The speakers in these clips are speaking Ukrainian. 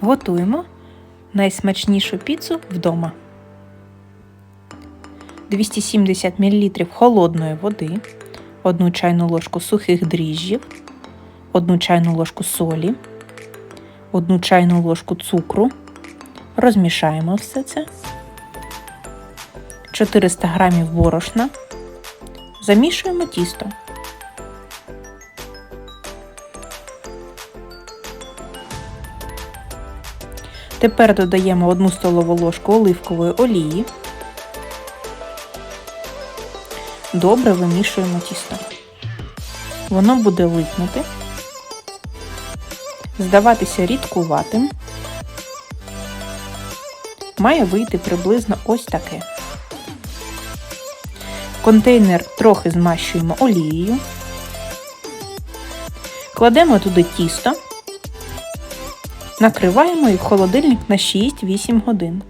Готуємо найсмачнішу піцу вдома. 270 мл холодної води, 1 чайну ложку сухих дріжджів, 1 чайну ложку солі, 1 чайну ложку цукру. Розмішаємо все це. 400 г борошна. Замішуємо тісто. Тепер додаємо 1 столову ложку оливкової олії. Добре вимішуємо тісто. Воно буде липнути, здаватися рідкуватим. Має вийти приблизно ось таке. Контейнер трохи змащуємо олією. Кладемо туди тісто. Накриваємо їх в холодильник на 6-8 годин.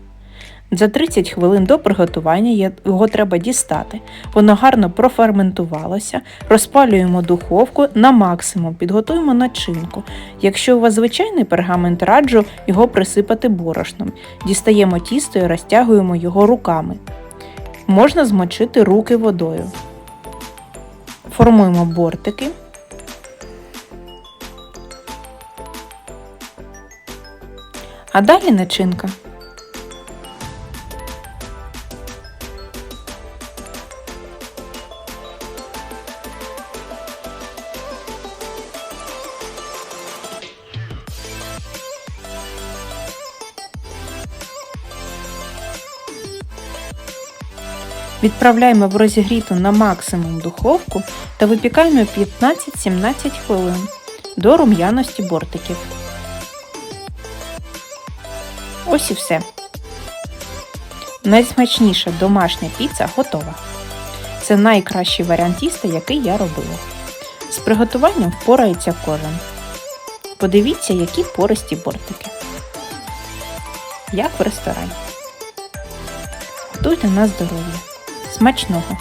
За 30 хвилин до приготування його треба дістати. Воно гарно проферментувалося. Розпалюємо духовку на максимум, підготуємо начинку. Якщо у вас звичайний пергамент, раджу його присипати борошном. Дістаємо тісто і розтягуємо його руками. Можна змочити руки водою. Формуємо бортики. А далі начинка. Відправляємо в розігріту на максимум духовку та випікаємо 15-17 хвилин до рум'яності бортиків. Ось і все. Найсмачніша домашня піца готова. Це найкращий варіант тіста, який я робила. З приготуванням впорається кожен. Подивіться, які пористі бортики. Як в ресторані. Готуйте на здоров'я. Смачного!